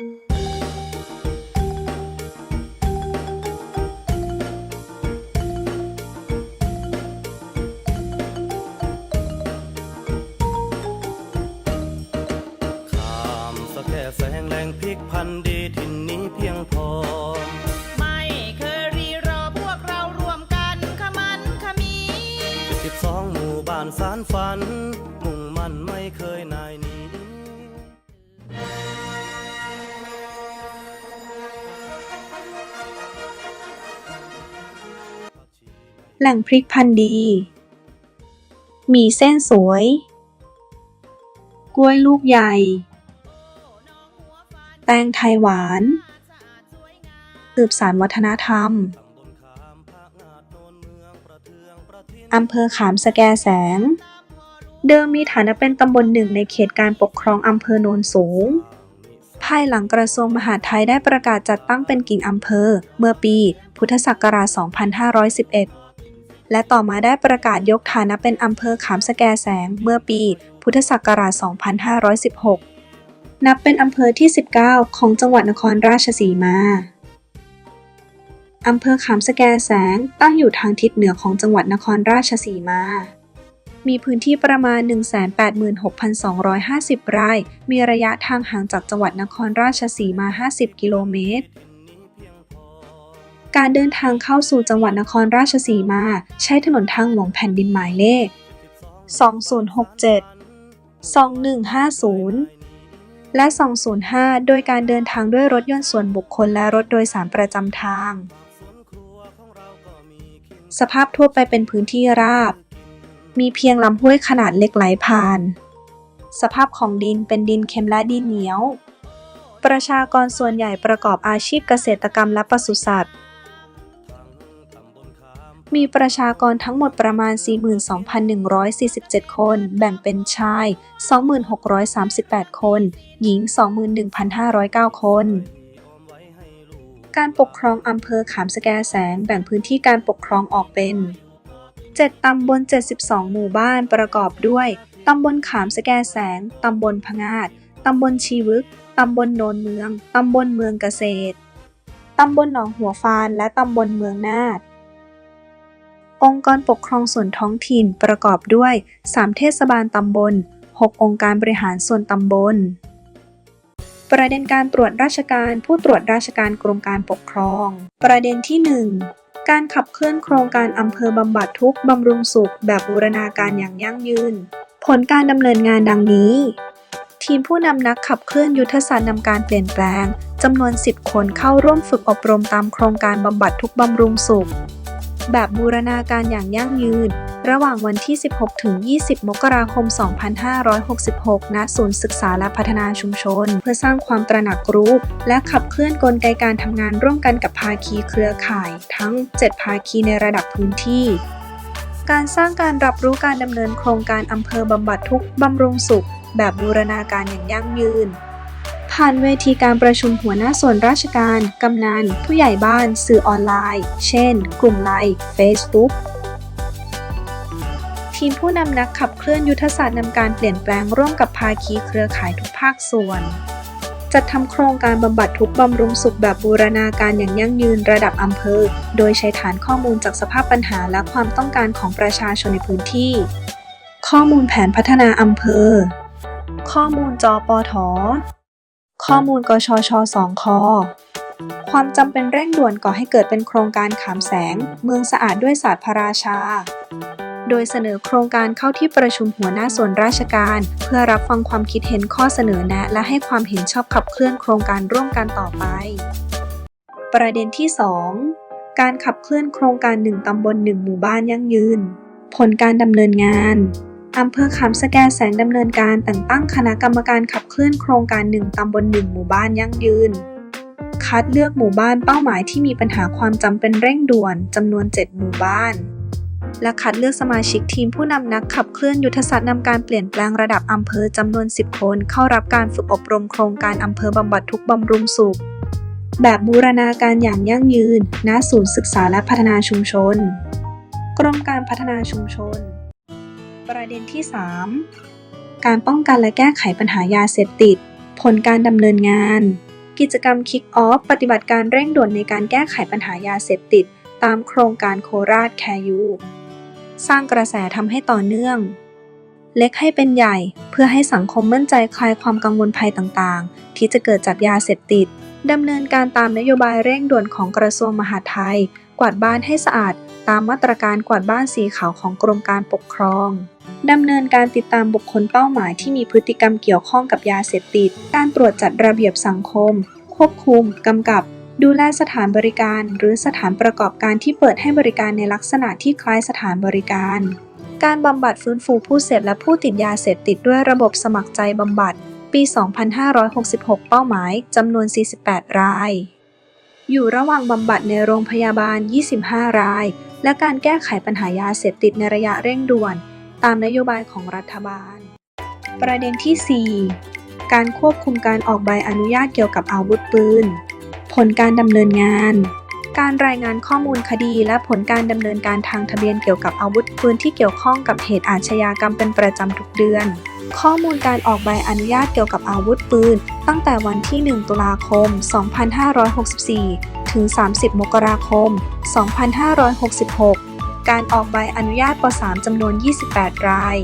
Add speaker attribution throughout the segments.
Speaker 1: ข้ามสะแก่แสงแรงพริกพันธุ์ดีถิ่นนี้เพียงพอ
Speaker 2: ไม่เคยรีรอพวกเรารวมกันขมันขมี
Speaker 1: สิบสองหมู่บ้านสารฝัน มุ่งมั่นไม่เคยนายหนี
Speaker 3: แหล่งพริกพันธุ์ดี มีเส้นสวย กล้วยลูกใหญ่ แตงไทยหวาน สืบสารวัฒนธรรม อำเภอขามสแกแสง เดิมมีฐานะเป็นตำบลหนึ่งในเขตการปกครองอำเภอโนนสูงภายหลังกระทรวงมหาดไทยได้ประกาศจัดตั้งเป็นกิ่งอำเภอ เมื่อปี พุทธศักราช 2511 และต่อมาได้ประกาศยกฐานะเป็นอำเภอขามสแกแสงเมื่อปี พุทธศักราช 2516 นับเป็นอำเภอที่ 19 ของจังหวัดนครราชสีมาอำเภอขามสแกแสงตั้งอยู่ทางทิศเหนือของจังหวัดนครราชสีมา มีพื้นที่ประมาณ 186,250 ไร่ มีระยะทางห่างจากจังหวัดนครราชสีมา 50 กิโลเมตร การเดินทางเข้าสู่จังหวัดนครราชสีมา ใช้ถนนทางหลวงแผ่นดินหมายเลข 2067 2150 และ 205 โดยการเดินทางด้วยรถยนต์ส่วนบุคคลและรถโดยสารประจำทาง สภาพทั่วไปเป็นพื้นที่ราบ มีเพียงลำห้วยขนาดเล็กไหลผ่าน สภาพของดินเป็นดินเค็มและดินเหนียว ประชากรส่วนใหญ่ประกอบอาชีพเกษตรกรรมและปศุสัตว์ มีประชากรทั้งหมดประมาณ 42,147 คน แบ่งเป็นชาย 2638 คน หญิง 21,509 คน การปกครองอำเภอขามสแกแสงแบ่งพื้นที่การปกครองออกเป็น 7 ตำบล 72 หมู่บ้านประกอบด้วย ตำบลขามสแกแสง ตำบลพงาด ตำบลชีวึก ตำบลโนนเมือง ตำบลเมืองเกษตร ตำบลหนองหัวฟาน และตำบลเมืองนาด องค์กรปกครองส่วนท้องถิ่นประกอบด้วย 3 เทศบาลตำบล 6 องค์การบริหารส่วนตำบล ประเด็นการตรวจราชการผู้ตรวจราชการกรมการปกครอง ประเด็นที่ 1 การขับเคลื่อนโครงการอำเภอบำบัดทุกบำรุงสุข แบบบูรณาการอย่างยั่งยืน ผลการดำเนินงานดังนี้ ทีมผู้นำนักขับเคลื่อนยุทธศาสตร์นำการเปลี่ยนแปลงจำนวน 10 คนเข้าร่วมฝึกอบรมตามโครงการบำบัดทุกบำรุงสุข แบบบูรณาการอย่างยั่งยืน ระหว่างวันที่ 16 ถึง 20 มกราคม 2566 ณ ศูนย์ศึกษาและพัฒนาชุมชน เพื่อสร้างความตระหนักรู้ และขับเคลื่อนกลไกการทำงานร่วมกันกับภาคีเครือข่าย ทั้ง 7 ภาคีในระดับพื้นที่การสร้างการรับรู้การดำเนินโครงการอำเภอบำบัดทุกบำรุงสุข แบบบูรณาการอย่างยั่งยืน ผ่านเวทีการประชุมหัวหน้าส่วนราชการ กำนัน ผู้ใหญ่บ้าน สื่อออนไลน์ เช่น กลุ่มไลน์ Facebook ทีมผู้นำนักขับเคลื่อนยุทธศาสตร์นำการเปลี่ยนแปลงร่วมกับภาคีเครือข่ายทุกภาคส่วน จัดทำโครงการบำบัดทุกบำรุงสุขแบบบูรณาการอย่างยั่งยืนระดับอำเภอ โดยใช้ฐานข้อมูลจากสภาพปัญหาและความต้องการของประชาชนในพื้นที่ ข้อมูลแผนพัฒนาอำเภอ ข้อมูลจอปอถอ ข้อมูลกชช2คความจำเป็นเร่งด่วนก่อให้เกิดเป็นโครงการขามแสง เมืองสะอาดด้วยศาสตร์พระราชา โดยเสนอโครงการเข้าที่ประชุมหัวหน้าส่วนราชการ เพื่อรับฟังความคิดเห็นข้อเสนอแนะ และให้ความเห็นชอบขับเคลื่อนโครงการร่วมกันต่อไป ประเด็นที่ 2 การขับเคลื่อนโครงการ 1ตำบล1หมู่บ้านยั่งยืน ผลการดำเนินงาน อำเภอขามสแกแสงดำเนินการแต่งตั้งคณะกรรมการขับเคลื่อนโครงการ 1 ตำบล 1 หมู่บ้านยั่งยืน คัดเลือกหมู่บ้านเป้าหมายที่มีปัญหาความจำเป็นเร่งด่วนจำนวน 7 หมู่บ้าน และคัดเลือกสมาชิกทีมผู้นำนักขับเคลื่อนยุทธศาสตร์นำการเปลี่ยนแปลงระดับอำเภอจำนวน 10 คน เข้ารับการฝึกอบรมโครงการอำเภอบำบัดทุกบำรุงสุข แบบบูรณาการอย่างยั่งยืน ณ ศูนย์ศึกษาและพัฒนาชุมชน กรมการพัฒนาชุมชน ประเด็นที่ 3 การป้องกันและแก้ไขปัญหายาเสพติด ผลการดำเนินงาน กิจกรรม Kick Off ปฏิบัติการเร่งด่วนในการแก้ไขปัญหายาเสพติด ตามโครงการโคราชแคยูสร้างกระแสทำให้ต่อเนื่อง เล็กให้เป็นใหญ่เพื่อให้สังคมมั่นใจคลายความกังวลภัยต่างๆ ที่จะเกิดจากยาเสพติดดำเนินการตามนโยบายเร่งด่วนของกระทรวงมหาดไทย กวาดบ้านให้สะอาด ตามมาตรการกวาดบ้านสีขาวของกรมการปกครองดำเนินการติดตามบุคคลเป้าหมายที่มีพฤติกรรมเกี่ยวข้องกับยาเสพติด การตรวจจัดระเบียบสังคม ควบคุม กำกับ ดูแลสถานบริการ หรือสถานประกอบการที่เปิดให้บริการในลักษณะที่คล้ายสถานบริการ การบำบัดฟื้นฟูผู้เสพและผู้ติดยาเสพติดด้วยระบบสมัครใจบำบัด ปี 2566 เป้าหมายจำนวน 48 ราย อยู่ระหว่างบำบัดในโรงพยาบาล 25 ราย และการแก้ไขปัญหายาเสพติดในระยะเร่งด่วน ตามนโยบายของรัฐบาล ประเด็นที่ 4 การควบคุมการออกใบอนุญาตเกี่ยวกับอาวุธปืน ผลการดำเนินงาน การรายงานข้อมูลคดีและผลการดำเนินการทางทะเบียนเกี่ยวกับอาวุธปืนที่เกี่ยวข้องกับเหตุอาชญากรรมเป็นประจำทุกเดือน ข้อมูลการออกใบอนุญาตเกี่ยวกับอาวุธปืน ตั้งแต่วันที่ 1 ตุลาคม 2564 ถึง 30 มกราคม 2566 การออกใบอนุญาตป .3 จำนวน 28 ราย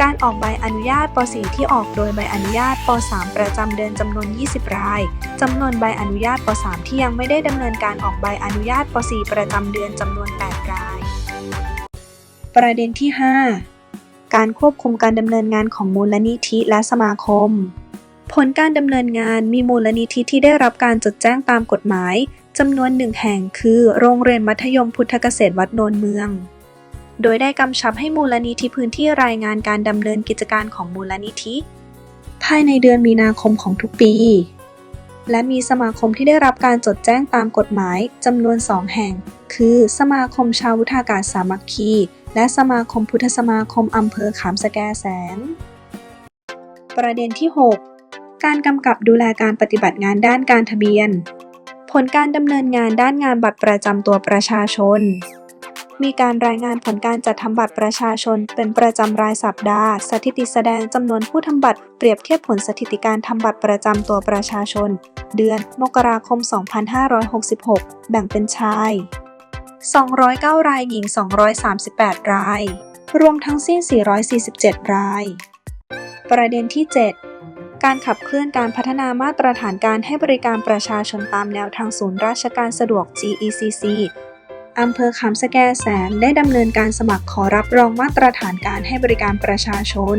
Speaker 3: การออกใบอนุญาตป .4 ที่ออกโดยใบอนุญาตป .3 ประจำเดือนจำนวน 20 ราย จำนวนใบอนุญาตป .3 ที่ยังไม่ได้ดำเนินการออกใบอนุญาตป .4 ประจำเดือนจำนวน 8 ราย ประเด็นที่ 5 การควบคุมการดำเนินงานของมูลนิธิและสมาคม ผลการดำเนินงานมีมูลนิธิที่ได้รับการจดแจ้งตามกฎหมายจำนวนหนึ่งแห่งคือโรงเรียนมัธยมพุทธเกษตรวัดโนนเมือง โดยได้กำชับให้มูลนิธิพื้นที่รายงานการดำเนินกิจการของมูลนิธิ ภายในเดือนมีนาคมของทุกปี และมีสมาคมที่ได้รับการจดแจ้งตามกฎหมายจำนวนสองแห่ง คือสมาคมชาววุฒากาศสามัคคี และสมาคมพุทธสมาคมอำเภอขามสแกแสง ประเด็นที่ 6 การกำกับดูแลการปฏิบัติงานด้านการทะเบียน ผลการดำเนินงานด้านงานบัตรประจำตัวประชาชน มีการรายงานผลการจัดทำบัตรประชาชน เป็นประจำรายสัปดาห์ สถิติแสดงจำนวนผู้ทำบัตรเปรียบเทียบผลสถิติการทำบัตรประจำตัวประชาชน เดือนมกราคม 2566 แบ่งเป็นชาย 209 รายหญิง 238 ราย รวมทั้งสิ้น 447 ราย ประเด็นที่ 7 การขับเคลื่อนการพัฒนามาตรฐานการให้บริการประชาชนตามแนวทางศูนย์ราชการสะดวก GECC อำเภอขามสแกแสนได้ดำเนินการสมัครขอรับรองมาตรฐานการให้บริการประชาชน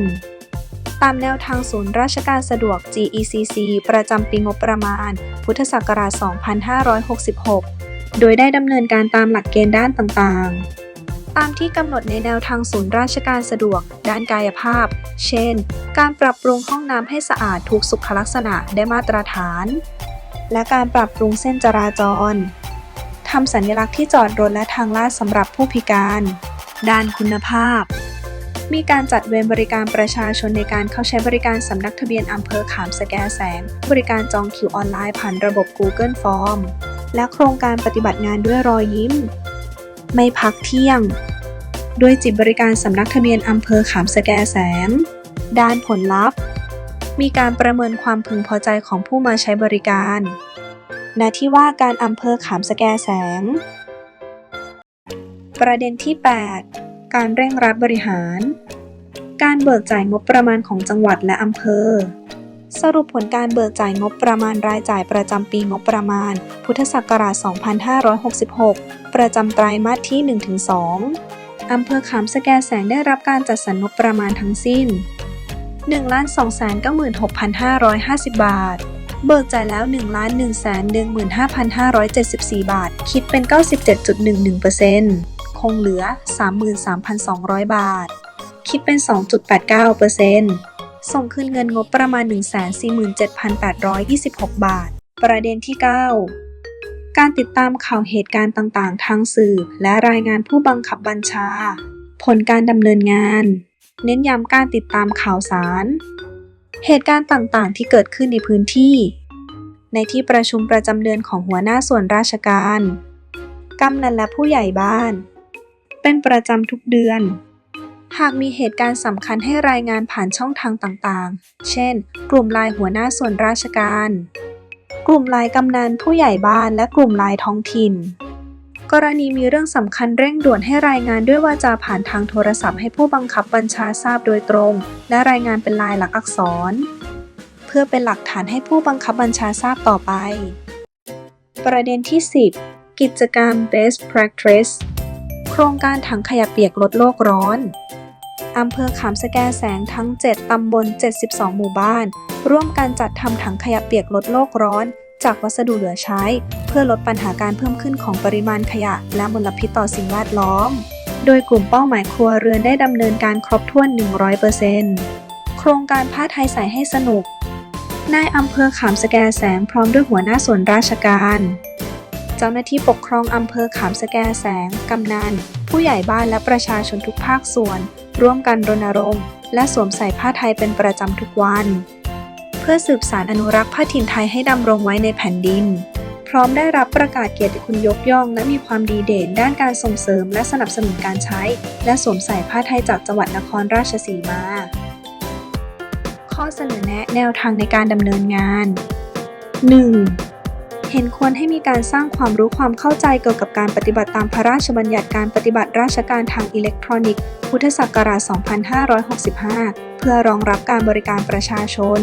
Speaker 3: ตามแนวทางศูนย์ราชการสะดวก GECC ประจำปีงบประมาณ พุทธศักราช 2566 โดยได้ดำเนินการตามหลักเกณฑ์ด้านต่างๆ ตามที่กำหนดในแนวทางศูนย์ราชการสะดวก ด้านกายภาพ เช่น การปรับปรุงห้องน้ำให้สะอาดถูกสุขลักษณะได้มาตรฐาน และการปรับปรุงเส้นจราจรทำสัญลักษณ์ที่จอดรถและทางลาดสำหรับผู้พิการ ด้านคุณภาพ มีการจัดเวรบริการประชาชนในการเข้าใช้บริการสำนักทะเบียนอำเภอขามสแกแสง บริการจองคิวออนไลน์ผ่านระบบ Google Form และโครงการปฏิบัติงานด้วยรอยยิ้ม ไม่พักเที่ยง ด้วยจิตบริการสำนักทะเบียนอำเภอขามสแกแสงด้านผลลัพธ์ มีการประเมินความพึงพอใจของผู้มาใช้บริการ ณ ที่ว่าการอำเภอขามสแกแสง ประเด็นที่ 8 การเร่งรัดบริหาร การเบิกจ่ายงบประมาณของจังหวัดและอำเภอ สรุปผลการเบิกจ่ายงบประมาณรายจ่ายประจำปีงบประมาณ พุทธศักราช 2566 ประจำไตรมาสที่ 1-2 อำเภอขามสแกแสงได้รับการจัดสรรงบประมาณทั้งสิ้น 1,296,550 บาท เบิกจ่ายแล้ว 1,115,574 บาท คิดเป็น 97.11%คงเหลือ 33,200 บาท คิดเป็น 2.89% ส่งคืนเงินงบประมาณ 147,826 บาท ประเด็นที่ 9 การติดตามข่าวเหตุการณ์ต่างๆ ทางสื่อ และรายงานผู้บังคับบัญชา ผลการดำเนินงาน เน้นย้ำการติดตามข่าวสาร เหตุการณ์ต่างๆ ที่เกิดขึ้นในพื้นที่ ในที่ประชุมประจำเดือนของหัวหน้าส่วนราชการ กำนันและผู้ใหญ่บ้าน เป็นประจำทุกเดือน หากมีเหตุการณ์สำคัญให้รายงานผ่านช่องทางต่างๆ เช่น กลุ่มลน์หัวหน้าส่วนราชการ กลุ่มลน์กำนันผู้ใหญ่บ้านและกลุ่มลน์ท้องถิ่น กรณีมีเรื่องสำคัญเร่งด่วนให้รายงานด้วยวาจาผ่านทางโทรศัพท์ให้ผู้บังคับบัญชาทราบโดยตรง และรายงานเป็นลายหลักอักษร เพื่อเป็นหลักฐานให้ผู้บังคับบัญชาทราบต่อไป ประเด็นที่ 10 กิจกรรม Best Practice โครงการถังขยะเปียกลดโลกร้อน อำเภอขามสแกแสงทั้ง 7 ตำบล 72 หมู่บ้าน ร่วมกันจัดทำถังขยะเปียกลดโลกร้อน จากวัสดุเหลือใช้ เพื่อลดปัญหาการเพิ่มขึ้นของปริมาณขยะ และมลพิษต่อสิ่งแวดล้อม โดยกลุ่มเป้าหมายครัวเรือนได้ดำเนินการครบถ้วน 100%โครงการผ้าไทยใส่ให้สนุก นายอำเภอขามสแกแสงพร้อมด้วยหัวหน้าส่วนราชการเจ้าหน้าที่ปกครองอำเภอขามสแกแสง กำนัน ผู้ใหญ่บ้านและประชาชนทุกภาคส่วน ร่วมกันรณรงค์และสวมใส่ผ้าไทยเป็นประจำทุกวัน เพื่อสืบสารอนุรักษ์ผ้าถิ่นไทยให้ดำรงไว้ในแผ่นดิน พร้อมได้รับประกาศเกียรติคุณยกย่อง และมีความดีเด่นด้านการส่งเสริมและสนับสนุนการใช้ และสวมใส่ผ้าไทยจากจังหวัดนครราชสีมา ข้อเสนอแนะแนวทางในการดำเนินงาน 1. เห็นควรให้มีการสร้างความรู้ความเข้าใจเกี่ยวกับการปฏิบัติตามพระราชบัญญัติการปฏิบัติราชการทางอิเล็กทรอนิกส์ พุทธศักราช 2565 เพื่อรองรับการบริการประชาชน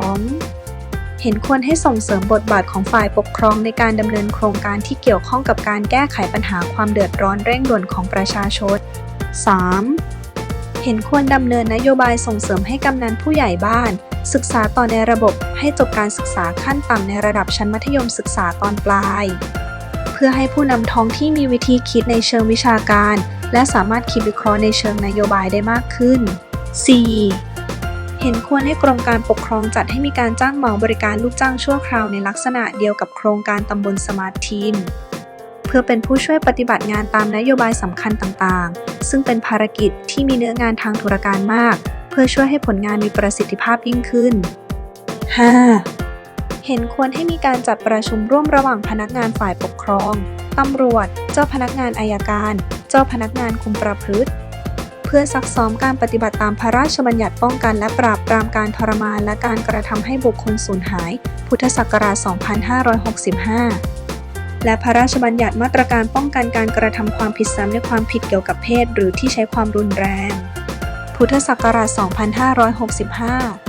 Speaker 3: 2. เห็นควรให้ส่งเสริมบทบาทของฝ่ายปกครองในการดำเนินโครงการที่เกี่ยวข้องกับการแก้ไขปัญหาความเดือดร้อนเร่งด่วนของประชาชน 3. เห็นควรดำเนินนโยบายส่งเสริมให้กำนันผู้ใหญ่บ้าน ศึกษาต่อในระบบให้จบการศึกษาขั้นต่ำในระดับชั้นมัธยมศึกษาตอนปลาย เพื่อให้ผู้นำท้องที่มีวิธีคิดในเชิงวิชาการ และสามารถคิดวิเคราะห์ในเชิงนโยบายได้มากขึ้น 4. เห็นควรให้กรมการปกครองจัดให้มีการจ้างเหมาบริการลูกจ้างชั่วคราวในลักษณะเดียวกับโครงการตำบลสมาร์ททีมเพื่อเป็นผู้ช่วยปฏิบัติงานตามนโยบายสำคัญต่างๆ ซึ่งเป็นภารกิจที่มีเนื้องานทางธุรการมาก พื่อช่วยให้ผลงานมีประสิทธิภาพยิ่งขึ้น 5. เห็นควรให้มีการจัดประชุมร่วมระหว่างพนักงานฝ่ายปกครอง ตำรวจ เจ้าพนักงานอายการ เจ้าพนักงานคุมประพฤติ เพื่อซักซ้อมการปฏิบัติตามพระราชบัญญัติป้องกันและปราบปรามการทรมานและการกระทำให้บุคคลสูญหาย พุทธศักราช 2565และพระราชบัญญัติมาตรการป้องกันการกระทำความผิดซ้ำในความผิดเกี่ยวกับเพศ หรือที่ใช้ความรุนแรง พุทธศักราช 2565